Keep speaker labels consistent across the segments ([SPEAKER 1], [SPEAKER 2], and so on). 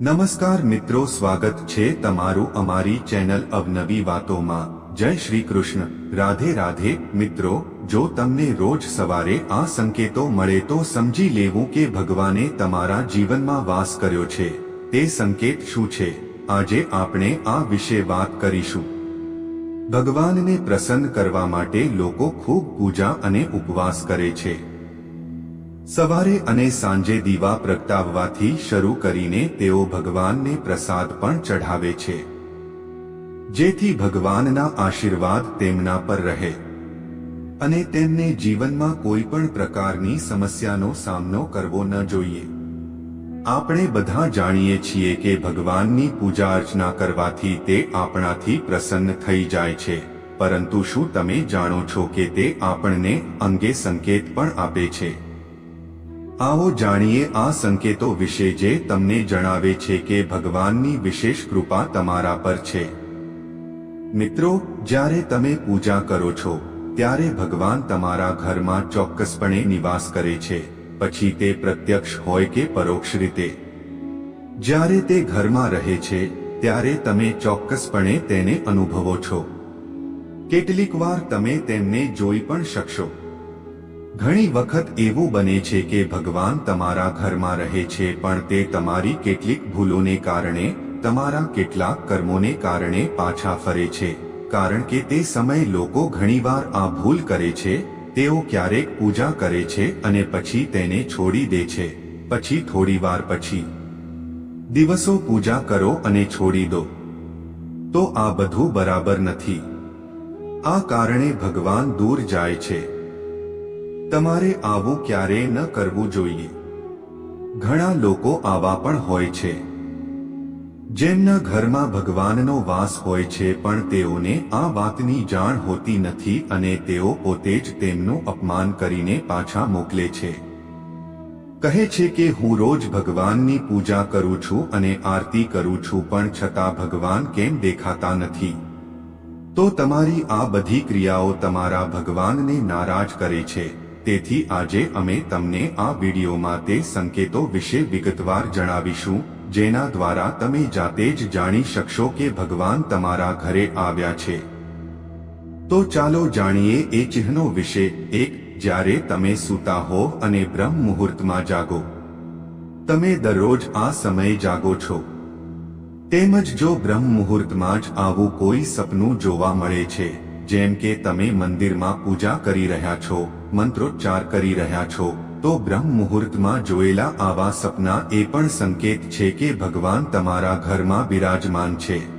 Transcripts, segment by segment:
[SPEAKER 1] નમસ્કાર મિત્રો, સ્વાગત છે તમારું અમારી ચેનલ અવનવી વાતોમાં. જય શ્રી કૃષ્ણ. રાધે રાધે, મિત્રો, જો તમને રોજ સવારે આ સંકેતો મળે તો સમજી લેવું કે ભગવાને તમારા જીવનમાં વાસ કર્યો છે. તે સંકેત શું છે? આજે આપણે આ વિશે વાત કરીશું. ભગવાનને પ્રસન્ન કરવા માટે લોકો ખૂબ પૂજા અને ઉપવાસ કરે છે. સવારે અને સાંજે દીવા પ્રગટાવવાથી શરૂ કરીને તેઓ ભગવાનને પ્રસાદ પણ ચઢાવે છે. જેથી ભગવાનના આશીર્વાદ તેમના પર રહે. અને તેમને જીવનમાં કોઈ પણ પ્રકારની સમસ્યાનો સામનો કરવો ન જોઈએ. આપણે બધા જાણીએ છીએ કે ભગવાનની પૂજા અર્ચના કરવાથી તે આપણાથી પ્રસન્ન થઈ જાય છે. પરંતુ શું તમે જાણો છો કે તે આપણને અંગે સંકેત પણ આપે છે? આવો જાણીએ આ સંકેતો વિશે જે તમને જણાવે છે કે ભગવાનની વિશેષ કૃપા તમારા પર છે. મિત્રો, જ્યારે તમે પૂજા કરો છો, ત્યારે ભગવાન તમારા ઘરમાં ચોક્કસપણે નિવાસ કરે છે, પછી તે પ્રત્યક્ષ હોય કે પરોક્ષ રીતે. જ્યારે તે ઘરમાં રહે છે, ત્યારે તમે ચોક્કસપણે તેને અનુભવો છો. કેટલીક વાર તમે તેમને જોઈ પણ શકશો. ઘણી વખત એવું બને છે કે ભગવાન તમારા ઘરમાં રહે છે પણ તે તમારી કેટલીક ભૂલોને કારણે, તમારા કેટલાક કર્મોને કારણે પાછા ફરે છે. કારણ કે તે સમય લોકો ઘણીવાર આ ભૂલ કરે છે, તેઓ ક્યારેક પૂજા કરે છે અને પછી તેને છોડી દે છે. પછી થોડીવાર પછી. દિવસો પૂજા કરો અને છોડી દો. તો આ બધું બરાબર નથી. આ કારણે ભગવાન દૂર જાય છે. તમારે આવું ક્યારેય ન કરવું જોઈએ. ઘણા લોકો આવા પણ હોય છે. જેમના ઘરમાં ભગવાનનો વાસ હોય છે પણ તેઓને આ વાતની જાણ હોતી નથી અને તેઓ પોતે જ તેમનું અપમાન કરીને પાછા મોકલે છે. કહે છે કે હું રોજ ભગવાનની પૂજા કરું છું અને આરતી કરું છું પણ છતાં ભગવાન કેમ દેખાતા નથી? તો તમારી આ બધી ક્રિયાઓ તમારા ભગવાનને નારાજ કરે છે. તેથી આજે અમે તમને આ વિડીયોમાં તે સંકેતો વિશે વિગતવાર જણાવીશું, જેના દ્વારા તમે જાતે જ જાણી શકશો કે ભગવાન તમારા ઘરે આવ્યા છે. તો ચાલો જાણીએ એ ચિહ્નો વિશે, એક, જ્યારે તમે સૂતા હો અને બ્રહ્મ મુહૂર્તમાં જાગો. તમે દરરોજ આ સમયે જાગો છો. તેમજ જો બ્રહ્મ મુહૂર્તમાં જ આવું કોઈ સપનું જોવા મળે છે, જેમ કે તમે મંદિરમાં પૂજા કરી રહ્યા છો મંત્રોચ્ચાર કરી રહ્યા છો. તો બ્રહ્મ મુહૂર્તમાં જોયેલા આવા સપના એ પણ સંકેત છે કે ભગવાન તમારા ઘરમાં બિરાજમાન છે.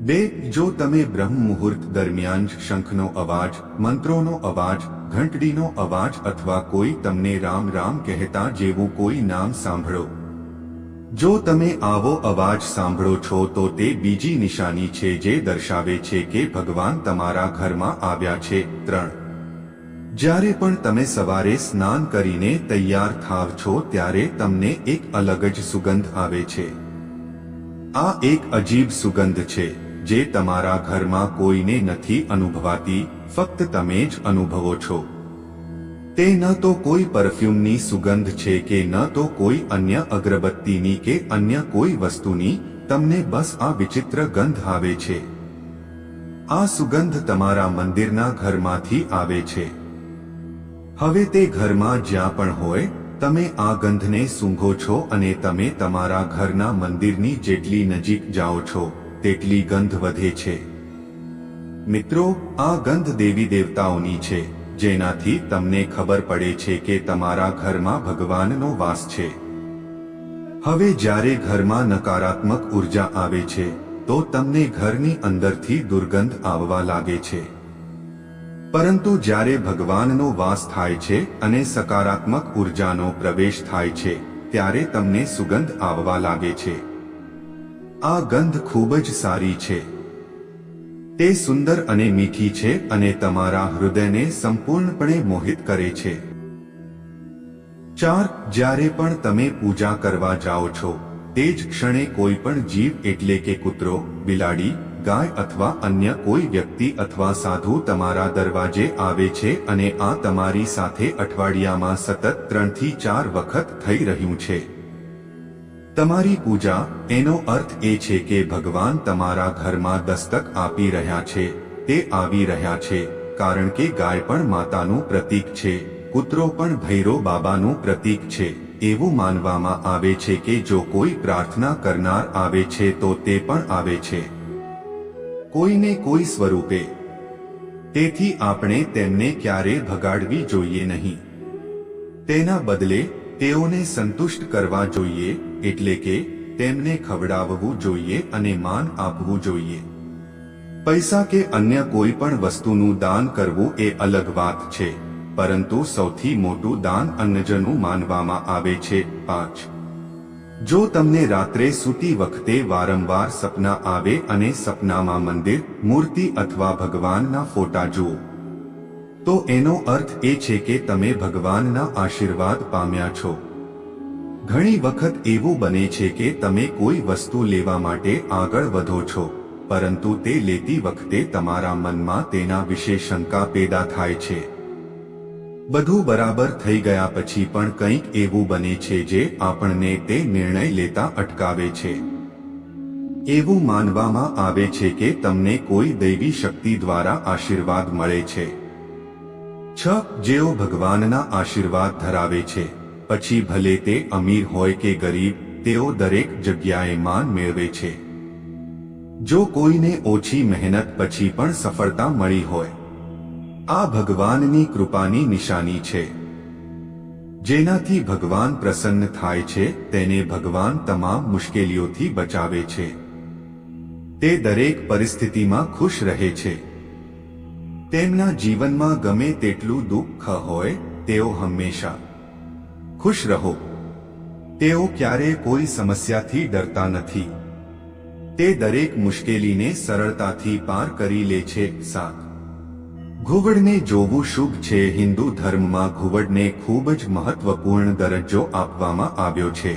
[SPEAKER 1] બે, જો તમે બ્રહ્મ મુહૂર્ત દરમિયાન શંખનો અવાજ, મંત્રોનો અવાજ, ઘંટડીનો અવાજ અથવા કોઈ તમને રામ રામ કહેતા જેવું કોઈ નામ સાંભળો. જો તમે આવો અવાજ સાંભળો છો તો તે બીજી નિશાની છે જે દર્શાવે છે કે ભગવાન તમારા ઘરમાં આવ્યા છે. ત્રણ જ્યારે પણ તમે સવારે સ્નાન કરીને તૈયાર થાવ છો ત્યારે તમને એક અલગ જ સુગંધ આવે છે. આ એક અજીબ સુગંધ છે, જે તમારા ઘરમાં કોઈને નથી અનુભવાતી, ફક્ત તમે જ અનુભવો છો. તે ન તો કોઈ પરફ્યુમની સુગંધ છે કે ન તો કોઈ અન્ય અગરબત્તીની કે અન્ય કોઈ વસ્તુની, તમને બસ આ વિચિત્ર ગંધ આવે છે. આ સુગંધ તમારા મંદિરના ઘરમાંથી આવે છે. હવે તે ઘરમાં જ્યાં પણ હોય, તમે આ ગંધને સૂંઘો છો અને તમે તમારા ઘરના મંદિરની જેટલી નજીક જાઓ છો, તેટલી ગંધ વધે છે. મિત્રો, આ ગંધ દેવી દેવતાઓની છે, જેનાથી તમને ખબર પડે છે કે તમારા ઘરમાં ભગવાનનો વાસ છે. હવે જ્યારે ઘરમાં નકારાત્મક ઊર્જા આવે છે, તો તમને ઘરની અંદરથી દુર્ગંધ આવવા લાગે છે. પરંતુ જ્યારે ભગવાનનો વાસ થાય છે અને સકારાત્મક ઉર્જાનો પ્રવેશ થાય છે, ત્યારે તમને સુગંધ આવવા લાગે છે. આ ગંધ ખૂબ જ સારી છે. તે સુંદર અને મીઠી છે અને તમારા હૃદયને સંપૂર્ણપણે મોહિત કરે છે. ચાર, જ્યારે પણ તમે પૂજા કરવા જાઓ છો, તે જ ક્ષણે કોઈ પણ જીવ એટલે કે કૂતરો, બિલાડી ગાય અથવા અન્ય કોઈ વ્યક્તિ અથવા સાધુ તમારા દરવાજે આવે છે અને આ તમારી સાથે અઠવાડિયામાં સતત ત્રણથી ચાર વખત થઈ રહ્યું છે. તમારી પૂજા, એનો અર્થ એ છે કે ભગવાન તમારા ઘરમાં દસ્તક આપી રહ્યા છે, તે આવી રહ્યા છે, કારણ કે ગાય પણ માતાનું પ્રતીક છે, કૂતરો પણ ભૈરો બાબાનું પ્રતીક છે, એવું માનવામાં આવે છે કે જો કોઈ પ્રાર્થના કરનાર આવે છે તો તે પણ આવે છે. કોઈને કોઈ સ્વરૂપે. તેથી આપણે તેમને ક્યારે ભગાડવી જોઈએ નહીં. તેના બદલે, તેઓને સંતુષ્ટ કરવા જોઈએ, એટલે કે, તેમને ખવડાવવું જોઈએ અને માન આપવું જોઈએ. પૈસા કે અન્ય કોઈ પણ વસ્તુનું દાન કરવું એ અલગ વાત છે, પરંતુ સૌથી મોટું દાન અન્નજનું માનવામાં આવે છે, પાંચ. જો તમને રાત્રે સૂતી વખતે વારંવાર સપના આવે અને સપનામાં મંદિર, મૂર્તિ અથવા ભગવાનના ફોટા જુઓ, તો એનો અર્થ એ છે કે તમે ભગવાનના આશીર્વાદ પામ્યા છો. ઘણી વખત એવું બને છે કે તમે કોઈ વસ્તુ લેવા માટે આગળ વધો છો, પરંતુ તે લેતી વખતે તમારા મનમાં તેના વિશે શંકા પેદા થાય છે. બધું બરાબર થઈ ગયા પછી પણ કંઈક એવું બને છે જે આપણને તે નિર્ણય લેતા અટકાવે છે. એવું માનવામાં આવે છે કે તમને કોઈ દૈવી શક્તિ દ્વારા આશીર્વાદ મળે છે. છ, જેઓ ભગવાનના આશીર્વાદ ધરાવે છે. પછી ભલે તે અમીર હોય કે ગરીબ, તેઓ દરેક જગ્યાએ માન મેળવે છે. જો કોઈને ઓછી મહેનત પછી પણ સફળતા મળી હોય આ ભગવાનની કૃપાની નિશાની છે. જેનાથી ભગવાન પ્રસન્ન થાય છે, તેને ભગવાન તમામ મુશ્કેલીઓથી બચાવે છે. તે દરેક પરિસ્થિતિમાં ખુશ રહે છે. તેમના જીવનમાં ગમે તેટલું દુઃખ હોય, તેઓ હંમેશા ખુશ રહો. તેઓ ક્યારે કોઈ સમસ્યાથી ડરતા નથી. તે દરેક મુશ્કેલીને સરળતાથી પાર કરી લે છે સાત ઘુવડને જોવું શુભ છે. હિન્દુ ધર્મમાં ઘુવડને ખૂબ જ મહત્વપૂર્ણ દરજ્જો આપવામાં આવ્યો છે.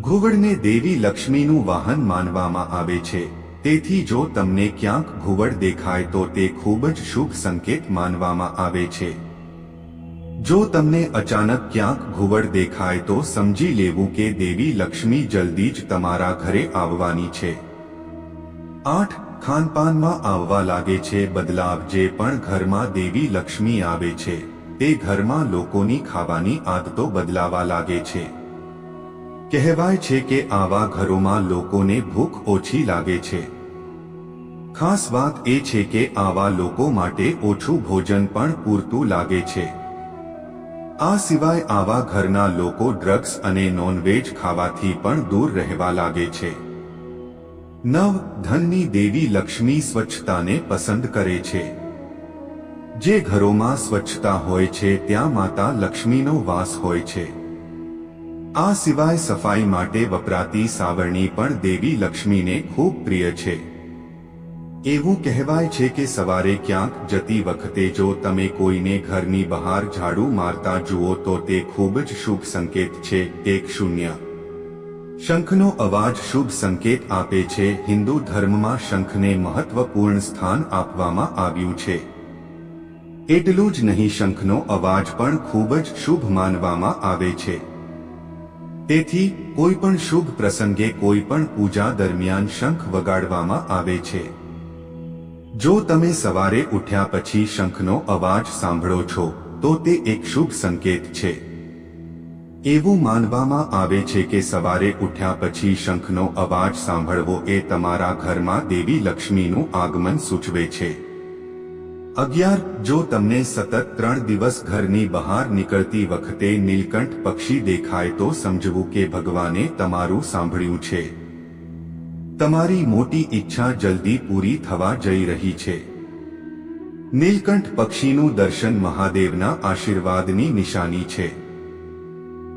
[SPEAKER 1] ઘુવડને દેવી લક્ષ્મીનું વાહન માનવામાં આવે છે. તેથી જો તમને ક્યાંક ઘુવડ દેખાય તો તે ખૂબ જ શુભ સંકેત માનવામાં આવે છે. જો તમને અચાનક ક્યાંક ઘુવડ દેખાય તો સમજી લેવું કે દેવી લક્ષ્મી જલ્દી જ તમારા ઘરે આવવાની છે. આઠ ખાનપાનમાં આવવા લાગે છે બદલાવ જે પણ ઘરમાં દેવી લક્ષ્મી આવે છે, તે ઘરમાં લોકોની ખાવાની આદતો બદલાવા લાગે છે. કહેવાય છે કે આવા ઘરોમાં લોકોને ભૂખ ઓછી લાગે છે. ખાસ વાત એ છે કે આવા લોકો માટે ઓછું ભોજન પણ પૂરતું લાગે છે. આ સિવાય આવા ઘરના લોકો ડ્રગ્સ અને નોનવેજ ખાવાથી પણ દૂર રહેવા લાગે છે. નવ ધનની દેવી લક્ષ્મી સ્વચ્છતાને પસંદ કરે છે. જે ઘરોમાં સ્વચ્છતા હોય છે, ત્યાં માતા લક્ષ્મીનો વાસ હોય છે. આ સિવાય સફાઈ માટે વપરાતી સાવરણી પણ દેવી લક્ષ્મીને ખૂબ પ્રિય છે. એવું કહેવાય છે કે સવારે ક્યાંક જતી વખતે જો તમે કોઈને ઘરની બહાર ઝાડુ મારતા જુઓ તો તે ખૂબ જ શુભ સંકેત છે, એક શૂન્ય. શંખનો અવાજ શુભ સંકેત આપે છે. હિન્દુ ધર્મમાં શંખને મહત્વપૂર્ણ સ્થાન આપવામાં આવ્યું છે. એટલું જ નહીં, શંખનો અવાજ પણ ખૂબ જ શુભ માનવામાં આવે છે. તેથી, કોઈ પણ શુભ પ્રસંગે કોઈ પણ પૂજા દરમિયાન શંખ વગાડવામાં આવે છે. જો તમે સવારે ઉઠ્યા પછી શંખનો અવાજ સાંભળો છો, તો તે એક શુભ સંકેત છે. એવું માનવામાં આવે છે કે સવારે ઉઠ્યા પછી શંખનો અવાજ સાંભળવો એ તમારા ઘરમાં દેવી લક્ષ્મીનું આગમન સૂચવે છે. અગિયાર, જો તમને સતત ત્રણ દિવસ ઘરની બહાર નીકળતી વખતે નીલકંઠ પક્ષી દેખાય તો સમજવું કે ભગવાને તમારું સાંભળ્યું છે. તમારી મોટી ઈચ્છા જલ્દી પૂરી થવા જઈ રહી છે. નીલકંઠ પક્ષીનું દર્શન મહાદેવના આશીર્વાદની નિશાની છે.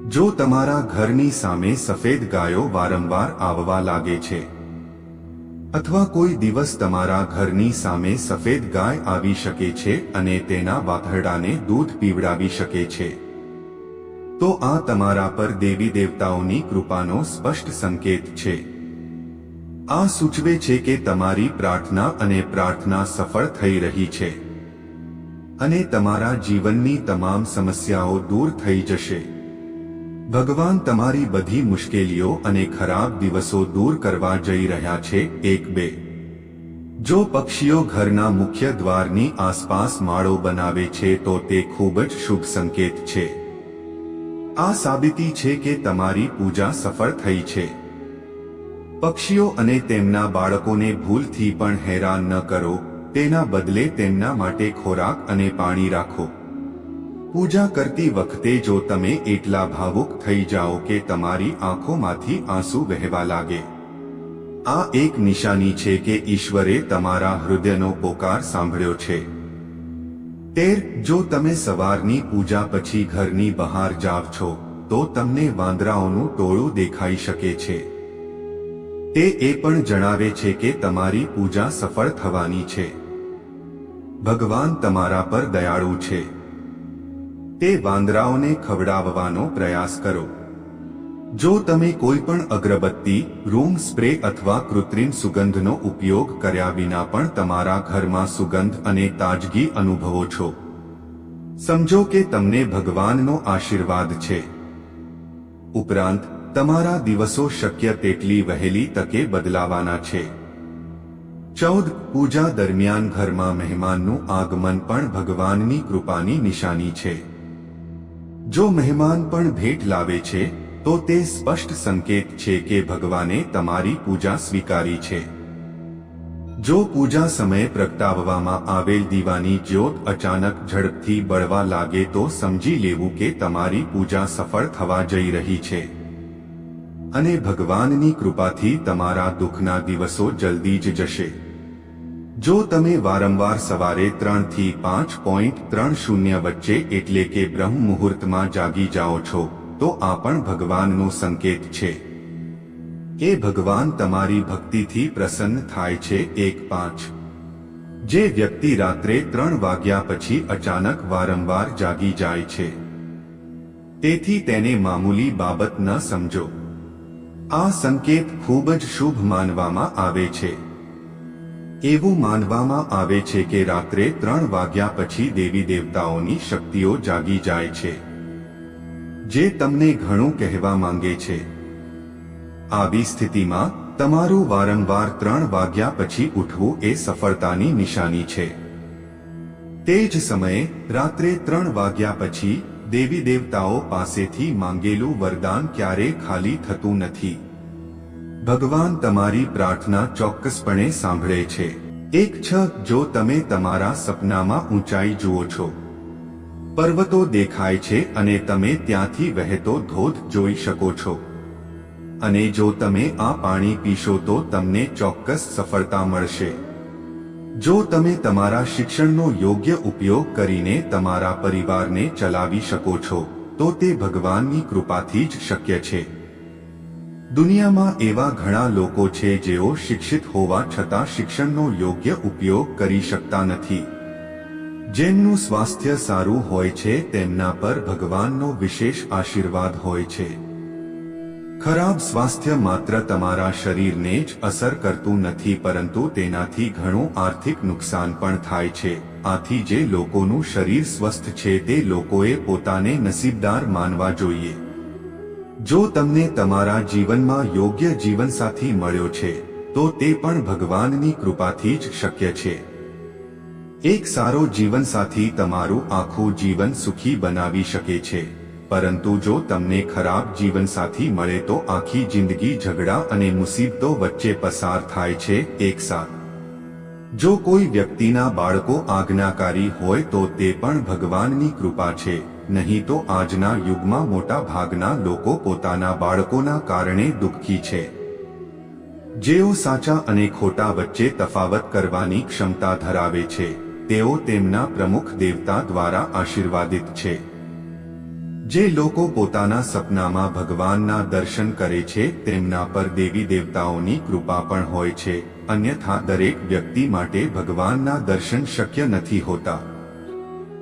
[SPEAKER 1] જો તમારા ઘરની સામે સફેદ ગાયો વારંવાર આવવા લાગે છે, અથવા કોઈ દિવસ તમારા ઘરની સામે સફેદ ગાય આવી શકે છે અને તેના વાથરડાને દૂધ પીવડાવી શકે છે, તો આ તમારા પર દેવી દેવતાઓની કૃપાનો સ્પષ્ટ સંકેત છે. આ સૂચવે છે કે તમારી પ્રાર્થના અને પ્રાર્થના સફળ થઈ રહી છે અને તમારા જીવનની તમામ સમસ્યાઓ દૂર થઈ જશે. ભગવાન તમારી બધી મુશ્કેલીઓ અને ખરાબ દિવસો દૂર કરવા જઈ રહ્યા છે, એક બે. જો પક્ષીઓ ઘરના મુખ્ય દ્વારની આસપાસ માળો બનાવે છે, તો તે ખૂબ જ શુભ સંકેત છે. આ સાબિતી છે કે તમારી પૂજા સફળ થઈ છે. પક્ષીઓ અને તેમના બાળકોને ભૂલથી પણ હેરાન ન કરો, તેના બદલે તેમના માટે ખોરાક અને પાણી રાખો. પૂજા કરતી વખતે જો તમે એટલા ભાવુક થઈ જાઓ કે તમારી આંખોમાંથી આંસુ વહેવા લાગે. આ એક નિશાની છે કે ઈશ્વરે તમારા હૃદયનો પોકાર સાંભળ્યો છે. તેર, જો તમે સવારની પૂજા પછી ઘરની બહાર જાવ છો, તો તમને વાંદરાઓનું ટોળું દેખાઈ શકે છે. તે એ પણ જણાવે છે કે તમારી પૂજા સફળ થવાની છે. ભગવાન તમારા પર દયાળુ છે. તે વાંદરાઓને ખવડાવવાનો પ્રયાસ કરો. જો તમે કોઈ પણ અગરબત્તી, રૂમ સ્પ્રે અથવા કૃત્રિમ સુગંધનો ઉપયોગ કર્યા વિના પણ તમારા ઘરમાં સુગંધ અને તાજગી અનુભવો છો. સમજો કે તમને ભગવાનનો આશીર્વાદ છે. ઉપરાંત, તમારા દિવસો શક્ય તેટલી વહેલી તકે બદલાવાના છે. ચૌદ, પૂજા દરમિયાન ઘરમાં મહેમાનનું આગમન પણ ભગવાનની કૃપાની નિશાની છે. જો મહેમાન પણ ભેટ લાવે છે, તો તે સ્પષ્ટ સંકેત છે કે ભગવાને તમારી પૂજા સ્વીકારી છે. જો પૂજા સમયે પ્રગટાવવામાં આવેલ દીવાની જ્યોત અચાનક ઝડપથી બળવા લાગે તો સમજી લેવું કે તમારી પૂજા સફળ થવા જઈ રહી છે. અને ભગવાનની કૃપાથી તમારા દુઃખના દિવસો જલ્દી જ જશે. જો તમે વારંવાર સવારે ત્રણથી પાંચ પોઈન્ટ ત્રણ શૂન્ય વચ્ચે એટલે કે બ્રહ્મ મુહૂર્તમાં જાગી જાઓ છો, તો આ પણ ભગવાનનો સંકેત છે. એ ભગવાન, તમારી ભક્તિથી પ્રસન્ન થાય છે એક પાંચ. જે વ્યક્તિ રાત્રે ત્રણ વાગ્યા પછી અચાનક વારંવાર જાગી જાય છે. તેથી તેને મામૂલી બાબત ન સમજો. આ સંકેત ખૂબ જ શુભ માનવામાં આવે છે. એવું માનવામાં આવે છે કે રાત્રે ત્રણ વાગ્યા પછી દેવી દેવતાઓની શક્તિઓ જાગી જાય છે, જે તમને ઘણું કહેવા માંગે છે. આવી સ્થિતિમાં, તમારું વારંવાર ત્રણ વાગ્યા પછી ઉઠવું એ સફળતાની નિશાની છે. તે જ સમયે, રાત્રે ત્રણ વાગ્યા પછી, દેવી દેવતાઓ પાસેથી માંગેલું વરદાન ક્યારે ખાલી થતું નથી. ભગવાન તમારી પ્રાર્થના ચોક્કસપણે સાંભળે છે. એક છ, જો તમે તમારા સપનામાં ઊંચાઈ જુઓ છો. પર્વતો દેખાય છે અને તમે ત્યાંથી વહેતો ધોધ જોઈ શકો છો. અને જો તમે આ પાણી પીશો તો તમને ચોક્કસ સફળતા મળશે. જો તમે તમારા શિક્ષણનો યોગ્ય ઉપયોગ કરીને તમારા પરિવારને ચલાવી શકો છો, તો તે ભગવાનની કૃપાથી જ શક્ય છે. દુનિયામાં એવા ઘણા લોકો છે જેઓ શિક્ષિત હોવા છતાં શિક્ષણનો યોગ્ય ઉપયોગ કરી શકતા નથી. જેમનું સ્વાસ્થ્ય સારું હોય છે તેમના પર ભગવાનનો વિશેષ આશીર્વાદ હોય છે. ખરાબ સ્વાસ્થ્ય માત્ર તમારા શરીરને જ અસર કરતું નથી પરંતુ તેનાથી ઘણું આર્થિક નુકસાન પણ થાય છે. આથી જે લોકોનું શરીર સ્વસ્થ છે તે લોકોએ પોતાને નસીબદાર માનવા જોઈએ. જો તમને તમારા જીવનમાં યોગ્ય જીવનસાથી મળ્યો છે, તો તે પણ ભગવાનની કૃપાથી જ શક્ય છે. એક સારો જીવનસાથી તમારું આખું જીવન સુખી બનાવી શકે છે, પરંતુ જો તમને ખરાબ જીવનસાથી મળે તો આખી જિંદગી ઝઘડા અને મુસીબતો વચ્ચે પસાર થાય છે એક સાથ. જો કોઈ વ્યક્તિના બાળકો આજ્ઞાકારી હોય તો તે પણ ભગવાનની કૃપા છે. નહીં તો આજના યુગમાં મોટા ભાગના લોકો પોતાના બાળકોના કારણે દુઃખી છે. જેઓ સાચા અને ખોટા વચ્ચે તફાવત કરવાની ક્ષમતા ધરાવે છે, તેઓ તેમના પ્રમુખ દેવતા દ્વારા આશીર્વાદિત છે. જે લોકો પોતાના સપનામાં ભગવાનના દર્શન કરે છે, તેમના પર દેવી દેવતાઓની કૃપા પણ હોય છે, અન્યથા દરેક વ્યક્તિ માટે ભગવાનના દર્શન શક્ય નથી હોતા.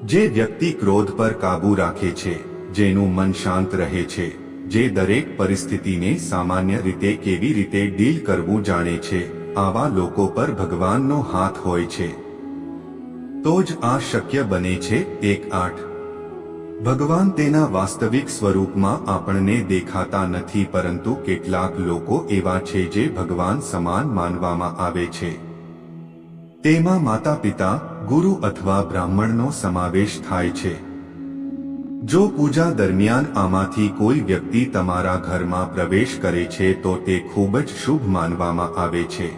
[SPEAKER 1] જે વ્યક્તિ ક્રોધ પર કાબૂ રાખે છે, જેનું મન શાંત રહે છે, જે દરેક પરિસ્થિતિને સામાન્ય રીતે કેવી રીતે ડીલ કરવું જાણે છે, આવા લોકો પર ભગવાનનો હાથ હોય છે. તો જ આ શક્ય બને છે, એક આઠ. ભગવાન તેના વાસ્તવિક સ્વરૂપમાં આપણને દેખાતા નથી, પરંતુ કેટલાક લોકો એવા છે જે ભગવાન સમાન માનવામાં આવે છે. તેમાં માતા પિતા ગુરુ અથવા બ્રાહ્મણનો સમાવેશ થાય છે. જો પૂજા દરમિયાન આમાંથી કોઈ વ્યક્તિ તમારા ઘરમાં પ્રવેશ કરે છે તો તે ખૂબ જ શુભ માનવામાં આવે છે.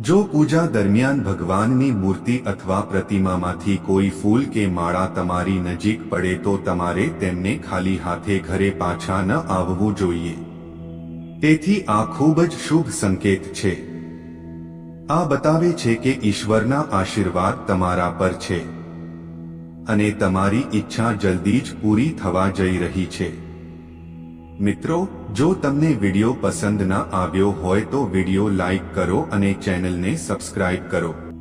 [SPEAKER 1] જો પૂજા દરમિયાન ભગવાનની મૂર્તિ અથવા પ્રતિમામાંથી કોઈ ફૂલ કે માળા તમારી નજીક પડે તો તમારે તેમને ખાલી હાથે ઘરે પાછા ન આવવું જોઈએ. તેથી આ ખૂબ જ શુભ સંકેત છે. આ બતાવે છે કે ઈશ્વરના આશીર્વાદ તમારા પર છે. અને તમારી ઈચ્છા જલ્દી જ પૂરી થવા જઈ રહી છે. મિત્રો, જો તમને વિડિયો પસંદ ના આવ્યો હોય તો વીડિયો લાઈક કરો અને ચેનલને સબસ્ક્રાઇબ કરો.